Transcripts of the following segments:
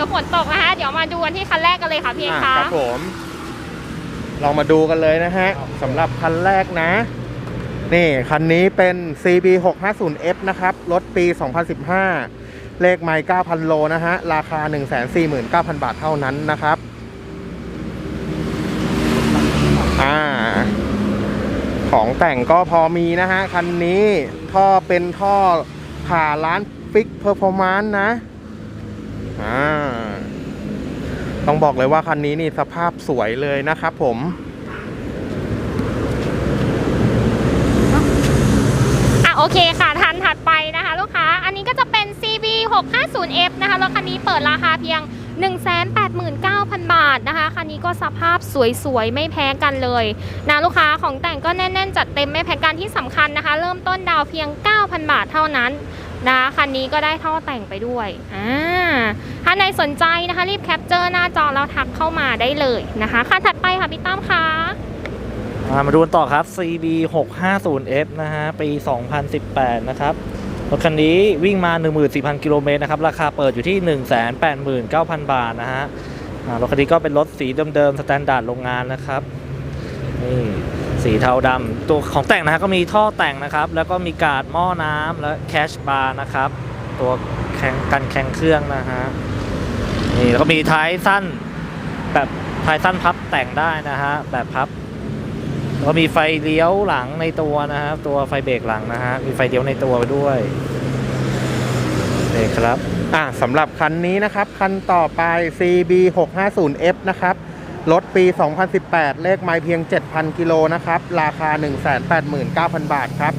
ดี๋ยวฝนตกนะคะ เดี๋ยวมาดูกันที่คันแรกกันเลยค่ะพี่เอกอะคะครับผมลองมาดูกันเลยนะฮะสำหรับคันแรกนะ นี่คันนี้เป็น CB 650F นะครับ รถปี 2015 เลขไมล์9,000 โลนะฮะ ราคา 149,000 บาทเท่านั้นนะครับ อ่า ของแต่งก็พอมีนะฮะ คันนี้ท่อเป็นท่อผ่าร้านฟิกเพอร์ฟอร์มานนะ อ่าต้องบอกเลยว่าคันนี้นี่สภาพสวยเลยนะครับผมอะโอเคค่ะทันถัดไปนะคะ ลูกค้า อันนี้ก็จะเป็น CB 650F นะคะรถคันนี้เปิดราคาเพียง 189,000 บาทนะคะ คันนี้ก็สภาพสวยๆ ไม่แพ้กันเลยนะลูกค้าของแต่งก็แน่น ๆ จัดเต็มไม่แพ้กันที่สำคัญนะคะ เริ่มต้นดาวเพียง 9,000 บาทเท่านั้น นะคันนี้ก็ได้ท่อแต่งไปด้วยอ่าถ้าในสนใจนะคะรีบแคปเจอร์หน้าจอแล้วทักเข้ามาได้เลยนะคะคันถัดไปค่ะพี่ตั้มคะอ่ามาดูกันต่อครับ CB 650F นะฮะปี 2018 นะครับรถคันนี้วิ่งมา 14,000 กิโลเมตรนะครับ ราคาเปิดอยู่ที่ 189,000 บาทนะฮะรถคันนี้ก็เป็นรถสีเดิมๆสแตนดาร์ดโรงงานนะครับนี่ สีเทาดำตัวของแต่งนะฮะก็มีท่อแต่งนะครับ แล้วก็มีกาดหม้อน้ำและแคชบาร์นะครับ ตัวแข็งกันแข็งเครื่องนะฮะนี่แล้วก็มีท้ายสั้นแบบท้ายสั้นพับแต่งได้นะฮะแบบพับแล้วก็มีไฟเลี้ยวหลังในตัวนะครับ ตัวไฟเบรกหลังนะฮะมีไฟเลี้ยวในตัวด้วยนี่ครับ อะสำหรับคันนี้นะครับ คันต่อไป CB 650F นะครับ รถปี 2018 เลขไมล์เพียง 7,000 กิโลนะครับ ราคา 189,000 บาทครับ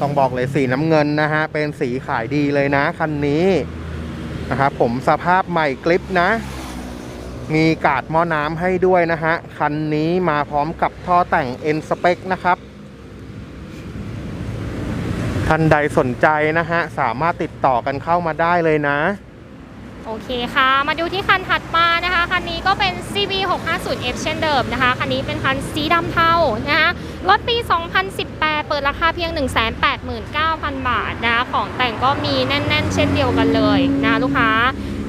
ต้องบอกเลยสีน้ำเงินนะฮะ เป็นสีขายดีเลยนะ คันนี้นะครับผมสภาพใหม่กลิปนะ มีกาดหม้อน้ำให้ด้วยนะฮะ คันนี้มาพร้อมกับท่อแต่ง N Spec นะครับ ท่านใดสนใจนะฮะ สามารถติดต่อกันเข้ามาได้เลยนะ โอเคค่ะ มาดูที่คันถัดมานะคะ คันนี้ก็เป็น CB 650F เช่นเดิมนะคะ คันนี้เป็นคันสีดำเทานะคะ รถปี 2018 เปิดราคาเพียง 189,000 บาทนะคะ ของแต่งก็มีแน่น ๆ เช่นเดียวกันเลยนะลูกค้า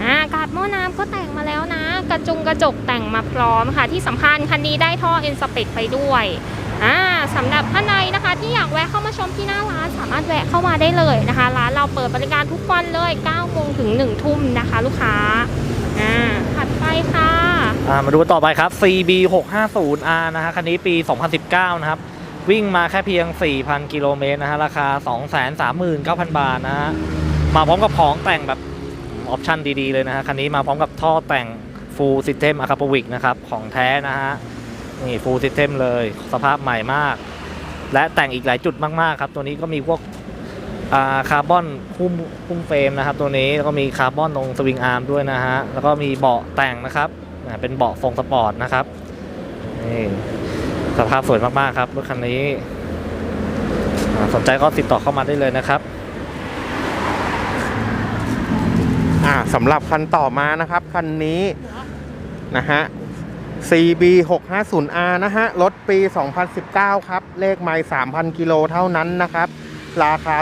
อ่ากาดหม้อน้ำก็แต่งมาแล้วนะ กระจุงกระจกแต่งมาพร้อมค่ะ ที่สำคัญคันนี้ได้ท่อ N Spec ไปด้วยอ่าสำหรับท่านใดนะคะ แวะเข้ามาชมที่หน้าร้านสามารถแวะเข้ามาได้เลยนะคะ ร้านเราเปิดบริการทุกวันเลย9โมงถึง1ทุ่มนะคะ ลูกค้าอ่าถัดไปค่ะอ่ามาดูต่อไปครับ CB 650R นะฮะคันนี้ปี 2019 นะครับ วิ่งมาแค่เพียง 4,000 กิโลเมตรนะฮะราคา 239,000 บาทนะฮะมาพร้อมกับของแต่งแบบออปชั่นดีๆเลยนะฮะคันนี้มาพร้อมกับท่อแต่ง Full System a c a p o v i c นะครับ ของแท้นะฮะนี่ Full System เลยสภาพใหม่มาก และแต่งอีกหลายจุดมากๆครับ ตัวนี้ก็มีพวกคาร์บอนหุ้มหุ้มเฟรมนะครับ ตัวนี้แล้วก็มีคาร์บอนตรงสวิงอาร์มด้วยนะฮะแล้วก็มีเบาะแต่งนะครับเป็นเบาะทรงสปอร์ตนะครับนี่สภาพสวยมากๆครับรถคันนี้สนใจก็ติดต่อเข้ามาได้เลยนะครับสำหรับคันต่อมานะครับคันนี้นะฮะ CB 650R นะฮะ รถปี 2019 ครับ เลขไมล์3,000 กิโลเท่านั้นนะครับ ราคา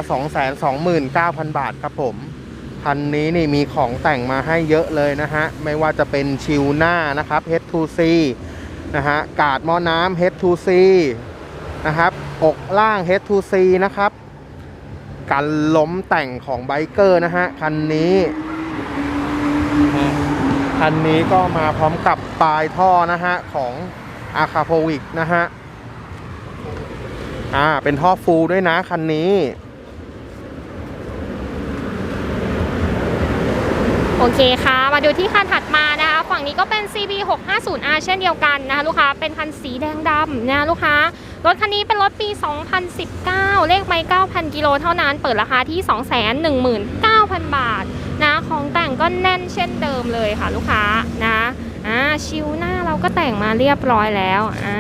229,000 บาทครับผม คันนี้นี่มีของแต่งมาให้เยอะเลยนะฮะ ไม่ว่าจะเป็นชิวหน้านะครับ H2C นะฮะ กาดหม้อน้ำ H2C นะครับ อกล่าง H2C นะครับ กันล้มแต่งของไบเกอร์นะฮะ คันนี้ คันนี้ก็มาพร้อมกับปลายท่อนะฮะ ของอาคาโพวิกนะฮะ อ่า เป็นท่อฟูลด้วยนะคันนี้ โอเคค่ะ มาดูที่คันถัดมานะคะ ฝั่งนี้ก็เป็น CB 650R เช่นเดียวกันนะคะลูกค้า เป็นคันสีแดงดำนะะลูกค้ารถคันนี้เป็นรถปี 2019 เลขไมล์9,000 กิโลเท่านั้น เปิดราคาที่ 219,000 บาท นะของแต่งก็แน่นเช่นเดิมเลยค่ะลูกค้านะอ่าชิวหน้าเราก็แต่งมาเรียบร้อยแล้วอ่า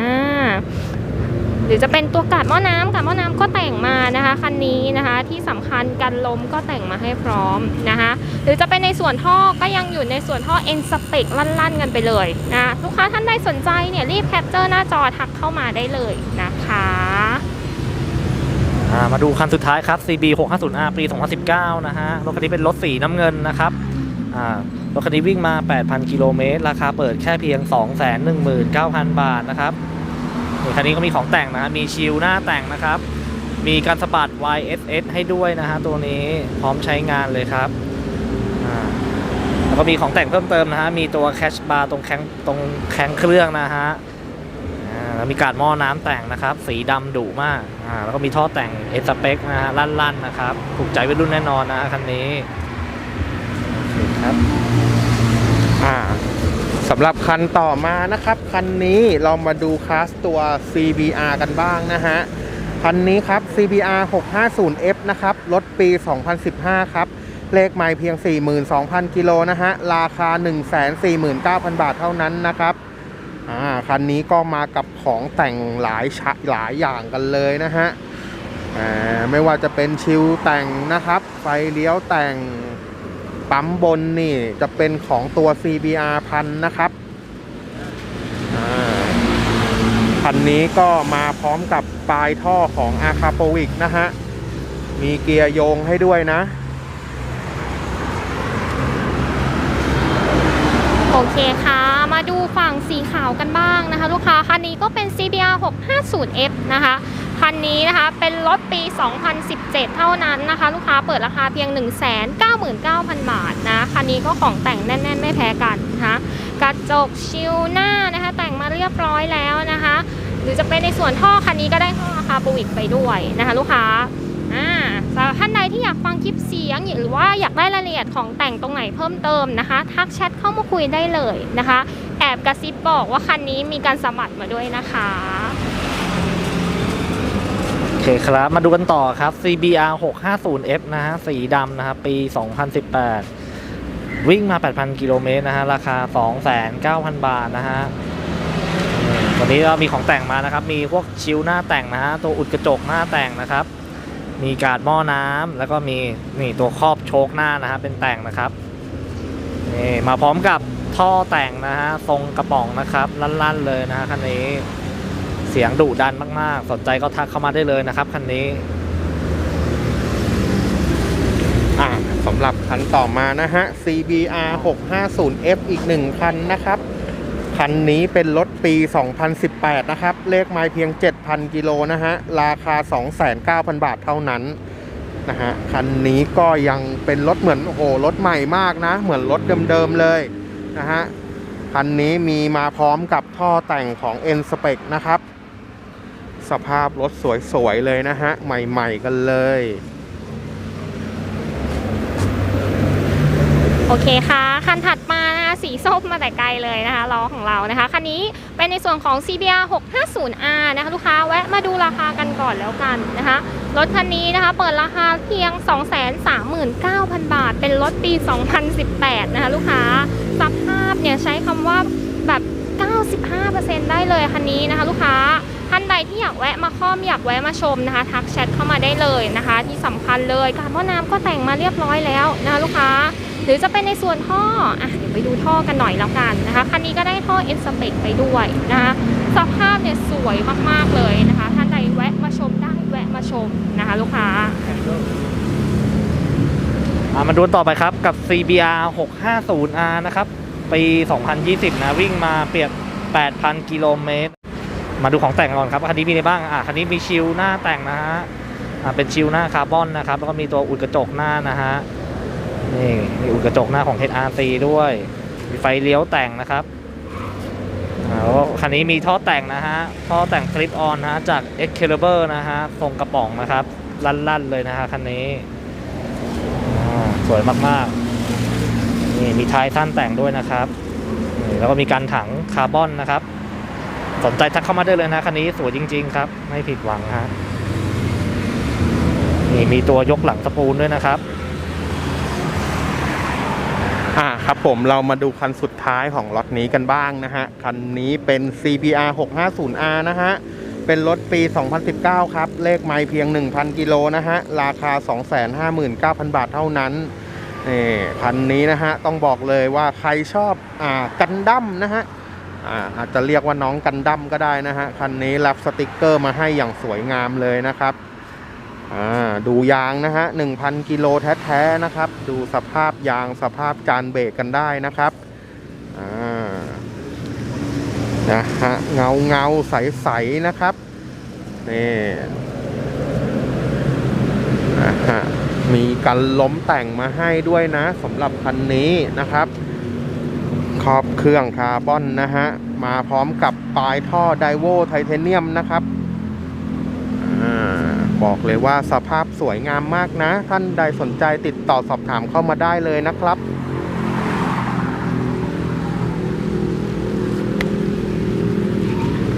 หรือจะเป็นตัวกาดหม้อน้ำกาดหม้อน้ำก็แต่งมานะคะคันนี้นะคะที่สำคัญกันลมก็แต่งมาให้พร้อมนะคะหรือจะเป็นในส่วนท่อก็ยังอยู่ในส่วนท่อ N Spec ลั่นๆ กันไปเลยนะลูกค้าท่านใดสนใจเนี่ยรีบแคปเจอร์หน้าจอทักเข้ามาได้เลยนะคะ มาดูคันสุดท้ายครับ CB 650R ปี 2019 นะฮะ รถคันนี้เป็นรถสีน้ำเงินนะครับอ่ารถคันนี้วิ่งมา 8,000 กิโลเมตร ราคาเปิดแค่เพียง 219,000 บาทนะครับคันนี้ก็มีของแต่งนะฮะมีชิลหน้าแต่งนะครับ มีการสะบัด YSS ให้ด้วยนะฮะตัวนี้พร้อมใช้งานเลยครับแล้วก็มีของแต่งเพิ่มเติมนะฮะ มีตัวแคชบาร์ตรงแข้งตรงแข้งเครื่องนะฮะแล้วมีการหม้อน้ำแต่งนะครับ สีดำดุมาก อ่าแล้วก็มีท่อแต่งเอสเปกนะฮะลั่นๆนะครับ ถูกใจวัยรุ่นแน่นอนนะคันนี้ครับอ่าสำหรับคันต่อมานะครับ คันนี้เรามาดูคลาสตัว CBR กันบ้างนะฮะ คันนี้ครับ CBR 650F นะครับ รถปี 2015 ครับ เลขไม่เพียง 42,000 กิโลนะฮะ ราคา 149,000 บาทเท่านั้นนะครับ อ่าคันนี้ก็มากับของแต่งหลายชะหลายอย่างกันเลยนะฮะอ่าไม่ว่าจะเป็นชิลแต่งนะครับไฟเลี้ยวแต่งปั๊มบนนี่จะเป็นของตัว CBR พันนะครับคันนี้ก็มาพร้อมกับปลายท่อของ a c a p o v i c นะฮะ มีเกียร์โยงให้ด้วยนะ โอเคค่ะ ดูฝั่งสีขาวกันบ้างนะคะ ลูกค้าคันนี้ก็เป็น CBR 650F นะคะคันนี้นะคะเป็นรถปี 2017 เท่านั้นนะคะ ลูกค้าเปิดราคาเพียง 199,000 บาทนะคันนี้ก็ของแต่งแน่น ๆ ไม่แพ้กันนะคะกระจกชิลหน้านะคะแต่งมาเรียบร้อยแล้วนะคะ หรือจะเป็นในส่วนท่อคันนี้ก็ได้ท่อคาบูวิกไปด้วยนะคะ ลูกค้าอ่าสำหรับท่านใดที่อยากฟังคลิปเสียงหรือว่าอยากได้รายละเอียดของแต่งตรงไหนเพิ่มเติมนะคะ ทักแชทเข้ามาคุยได้เลยนะคะ แอบกระซิบบอกว่าคันนี้มีการสมัครมาด้วยนะคะ โอเคครับ มาดูกันต่อครับ CBR 650F นะฮะ สีดำนะครับ ปี 2018 วิ่งมา 8,000 กิโลเมตรนะฮะ ราคา 2,900 บาทนะฮะวันนี้เรามีของแต่งมานะครับ มีพวกชิลหน้าแต่งนะฮะ ตัวอุดกระจกหน้าแต่งนะครับ มีการดหม้อน้ำแล้วก็มีนี่ตัวครอบโชคหน้านะฮะเป็นแต่งนะครับ นี่มาพร้อมกับ ท่อแต่งนะฮะ ทรงกระป๋องนะครับ ลั่นๆเลยนะฮะคันนี้ เสียงดุดันมากๆ สนใจก็ทักเข้ามาได้เลยนะครับคันนี้อ่าสำหรับคันต่อมานะฮะ CBR 650F อีกหนึ่งคันนะครับ คันนี้เป็นรถปี 2018 นะครับ เลขไม้เพียง 7,000 กิโลนะฮะ ราคา 2,900 บาทเท่านั้นนะฮะ คันนี้ก็ยังเป็นรถเหมือนโอ้โหรถใหม่มากนะ เหมือนรถเดิมๆเลย นะฮะคันนี้มีมาพร้อมกับท่อแต่งของ N Spec นะครับ สภาพรถสวยๆเลยนะฮะ ใหม่ๆกันเลย โอเคค่ะ คันถัด สีส้มมาแต่ไกลเลยนะคะล้อของเรานะคะคันนี้เป็นในส่วนของ CBR 650R นะคะลูกค้าแวะมาดูราคากันก่อนแล้วกันนะคะรถคันนี้นะคะเปิดราคาเพียง 239,000 บาท เป็นรถปี 2018 นะคะลูกค้าสภาพเนี่ยใช้คำว่าแบบ 95%ได้เลยคันนี้นะคะลูกค้าท่านใดที่อยากแวะมาค่อมอยากแวะมาชมนะคะทักแชทเข้ามาได้เลยนะคะ ที่สำคัญเลยการหม้อน้ำก็แต่งมาเรียบร้อยแล้วนะคะลูกค้า หรือจะเป็นในส่วนท่ออะเดี๋ยวไปดูท่อกันหน่อยแล้วกันนะคะ คันนี้ก็ได้ท่อ e n s p e c ไปด้วยนะคะสภาพเนี่ยสวยมากๆเลยนะคะ ท่านใดแวะมาชมได้แวะมาชมนะคะลูกค้าอามาดูต่อไปครับกับ CBR 650R นะครับ ปี 2020 นะ วิ่งมาเปรียบ8,000 กิโลเมตร มาดูของแต่งก่อนครับ คันนี้มีอะไรบ้าง อ่าคันนี้มีชิลหน้าแต่งนะฮะ อ่าเป็นชิลหน้าคาร์บอนนะครับ แล้วก็มีตัวอุดกระจกหน้านะฮะ นี่มีอุดกระจกหน้าของ HRC ด้วย มีไฟเลี้ยวแต่งนะครับแล้วก็คันนี้มีท่อแต่งนะฮะ ท่อแต่งคลิปออนนะฮะจาก Excalibur นะฮะทรงกระป๋องนะครับ ลั่นๆเลยนะฮะคันนี้ สวยมากๆ นี่มีท้ายสั้นแต่งด้วยนะครับ แล้วก็มีการถังคาร์บอนนะครับ สนใจทักเข้ามาได้เลยนะคันนี้สวยจริง ๆ ครับ ไม่ผิดหวังฮะ นี่มีตัวยกหลังสปูลด้วยนะครับ อ่าครับผมเรามาดูคันสุดท้ายของล็อตนี้กันบ้างนะฮะ คันนี้เป็น CBR 650R นะฮะ เป็นรถปี 2019 ครับ เลขไมล์เพียง 1,000 กิโลนะฮะ ราคา 259,000 บาทเท่านั้นนี่คันนี้นะฮะ ต้องบอกเลยว่าใครชอบอ่ากันดั้มนะฮะอ่าอาจจะเรียกว่าน้องกันดั้มก็ได้นะฮะ คันนี้รับสติกเกอร์มาให้อย่างสวยงามเลยนะครับ อ่าดูยางนะฮะ1,000 กิโลแท้ๆนะครับ ดูสภาพยางสภาพจานเบรกกันได้นะครับอ่านะฮะเงาเงาใสๆนะครับนี่นะฮะมีกันล้มแต่งมาให้ด้วยนะสำหรับคันนี้นะครับขอบเครื่องคาร์บอนนะฮะ มาพร้อมกับปลายท่อไดโวไทเทเนียมนะครับ บอกเลยว่าสภาพสวยงามมากนะ ท่านใดสนใจติดต่อสอบถามเข้ามาได้เลยนะครับ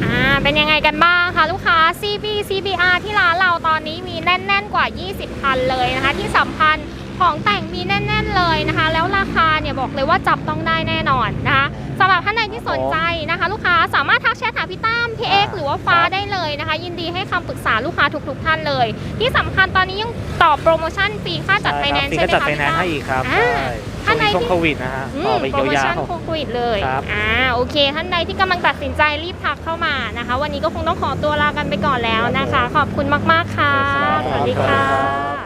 อ่าเป็นยังไงกันบ้างคะลูกค้า CB CBR ที่ร้านเราตอนนี้มีแน่น ๆ กว่า 20 คันเลยนะคะ ที่สำคัญ ของแต่งมีแน่น ๆเลยนะคะ แล้วราคาเนี่ยบอกเลยว่าจับต้องได้แน่นอนนะคะสำหรับท่านใดที่สนใจนะคะ ลูกค้าสามารถทักแชทหาพี่ตั้มพี่เอกหรือว่าฟ้าได้เลยนะคะ ยินดีให้คำปรึกษาลูกค้าทุกๆท่านเลย ที่สำคัญตอนนี้ยังต่อโปรโมชั่นฟรีค่าจัดไฟแนนซ์ฟรีใช่ก็ไหมจัดคะไฟพี่แนนตั้ซ์มให้อีกครับอ่าใช่ท่านใดช่วงที่ โควิดนะฮะอืต่อมไปโปรโมยาชั่นว โควิดเลย ครับ อ่า โอเค ท่านใดที่กำลังตัดสินใจรีบทักเข้ามานะคะ วันนี้ก็คงต้องขอตัวลากันไปก่อนแล้วนะคะ ขอบคุณมาก ๆ ค่ะครับสวัสดีค่ะ